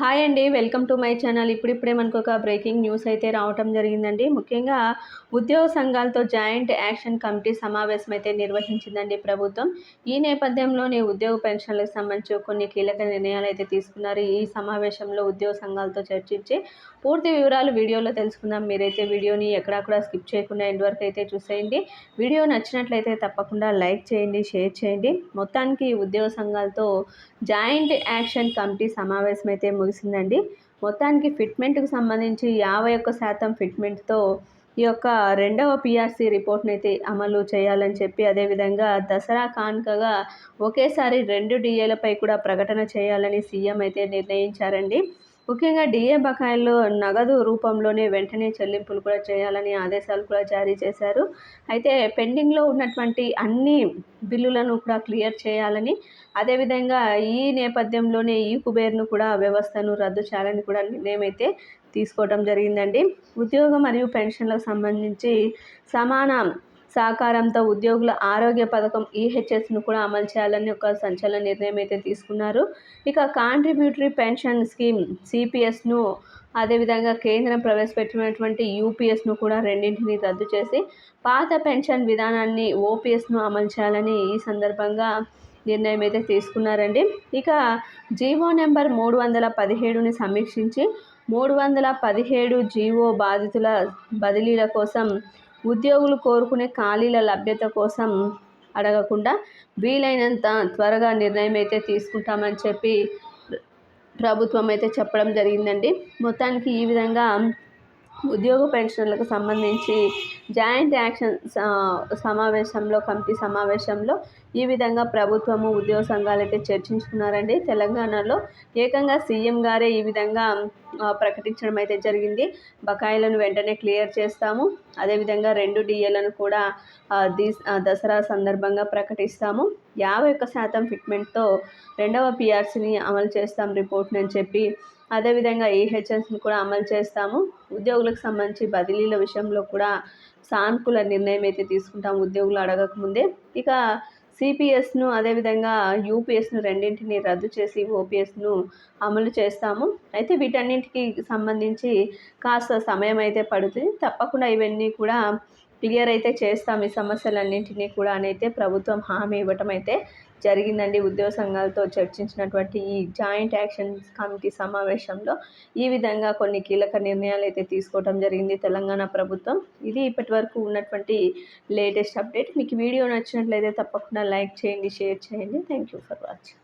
Hi అండి welcome to my channel. ఇప్పుడిప్పుడే మనకు ఒక బ్రేకింగ్ న్యూస్ అయితే రావటం జరిగిందండి. ముఖ్యంగా ఉద్యోగ సంఘాలతో జాయింట్ యాక్షన్ కమిటీ సమావేశం అయితే నిర్వహించిందండి ప్రభుత్వం. ఈ నేపథ్యంలోనే ఉద్యోగ పెన్షన్లకు సంబంధించి కొన్ని కీలక నిర్ణయాలు అయితే తీసుకున్నారు. ఈ సమావేశంలో ఉద్యోగ సంఘాలతో చర్చించి పూర్తి వివరాలు వీడియోలో తెలుసుకుందాం. మీరైతే వీడియోని ఎక్కడా స్కిప్ చేయకుండా ఎండ్ వరకు అయితే చూసేయండి. వీడియో నచ్చినట్లయితే తప్పకుండా లైక్ చేయండి షేర్ చేయండి. మొత్తానికి ఉద్యోగ సంఘాలతో జాయింట్ యాక్షన్ కమిటీ సమావేశం అయితే ముగిసిందండి. మొత్తానికి ఫిట్మెంట్కి సంబంధించి యాభై ఒక్క శాతం ఫిట్మెంట్తో ఈ యొక్క రెండవ పిఆర్సీ రిపోర్ట్ని అయితే అమలు చేయాలని చెప్పి అదేవిధంగా దసరా కానుకగా ఒకేసారి రెండు డిఏలపై కూడా ప్రకటన చేయాలని సీఎం అయితే నిర్ణయించారండి. ముఖ్యంగా డిఏ బకాయిల్లో నగదు రూపంలోనే వెంటనే చెల్లింపులు కూడా చేయాలని ఆదేశాలు కూడా జారీ చేశారు. అయితే పెండింగ్లో ఉన్నటువంటి అన్ని బిల్లులను కూడా క్లియర్ చేయాలని అదేవిధంగా ఈ నేపథ్యంలోనే ఈ కుబేర్ను కూడా వ్యవస్థను రద్దు చేయాలని కూడా నిర్ణయం అయితే తీసుకోవడం జరిగిందండి. ఉద్యోగం మరియు పెన్షన్లకు సంబంధించి సమాన సహకారంతో ఉద్యోగుల ఆరోగ్య పథకం ఈహెచ్ఎస్ను కూడా అమలు చేయాలని ఒక సంచలన నిర్ణయం అయితే తీసుకున్నారు. ఇక కాంట్రిబ్యూటరీ పెన్షన్ స్కీమ్ సిపిఎస్ను అదేవిధంగా కేంద్రం ప్రవేశపెట్టినటువంటి యూపీఎస్ను కూడా రెండింటిని రద్దు చేసి పాత పెన్షన్ విధానాన్ని ఓపీఎస్ను అమలు చేయాలని ఈ సందర్భంగా నిర్ణయం అయితే తీసుకున్నారండి. ఇక జీవో నెంబర్ మూడు వందల పదిహేడుని సమీక్షించి మూడు వందల పదిహేడు జీవో బాధితుల బదిలీల కోసం ఉద్యోగులు కోరుకునే ఖాళీల లభ్యత కోసం అడగకుండా వీలైనంత త్వరగా నిర్ణయం అయితే తీసుకుంటామని చెప్పి ప్రభుత్వం అయితే చెప్పడం జరిగిందండి. మొత్తానికి ఈ విధంగా ఉద్యోగ పెన్షన్లకు సంబంధించి జాయింట్ యాక్షన్ సమావేశంలో కమిటీ సమావేశంలో ఈ విధంగా ప్రభుత్వము ఉద్యోగ సంఘాలు అయితే చర్చించుకున్నారండి. తెలంగాణలో ఏకంగా సీఎం గారే ఈ విధంగా ప్రకటించడం అయితే జరిగింది. బకాయిలను వెంటనే క్లియర్ చేస్తాము. అదేవిధంగా రెండు డిఏలను కూడా దసరా సందర్భంగా ప్రకటిస్తాము. యాభై ఒక్క శాతం ఫిట్మెంట్తో రెండవ పిఆర్సీని అమలు చేస్తాం రిపోర్ట్ని అని చెప్పి అదేవిధంగా ఈహెచ్ఎస్ని కూడా అమలు చేస్తాము. ఉద్యోగులకు సంబంధించి బదిలీల విషయంలో కూడా సానుకూల నిర్ణయం అయితే తీసుకుంటాం ఉద్యోగులు అడగకముందే. ఇక సిపిఎస్ను అదేవిధంగా యూపీఎస్ను రెండింటిని రద్దు చేసి ఓపీఎస్ను అమలు చేస్తాము. అయితే వీటన్నింటికి సంబంధించి కాస్త సమయం అయితే పడుతుంది. తప్పకుండా ఇవన్నీ కూడా క్లియర్ అయితే చేస్తాం ఈ సమస్యలన్నింటినీ కూడా అనైతే ప్రభుత్వం హామీ ఇవ్వటం అయితే జరిగిందండి. ఉద్యోగ సంఘాలతో చర్చించినటువంటి ఈ జాయింట్ యాక్షన్ కమిటీ సమావేశంలో ఈ విధంగా కొన్ని కీలక నిర్ణయాలు అయితే తీసుకోవడం జరిగింది తెలంగాణ ప్రభుత్వం. ఇది ఇప్పటి వరకు ఉన్నటువంటి లేటెస్ట్ అప్డేట్. మీకు వీడియో నచ్చినట్లయితే తప్పకుండా లైక్ చేయండి షేర్ చేయండి. Thank you for watching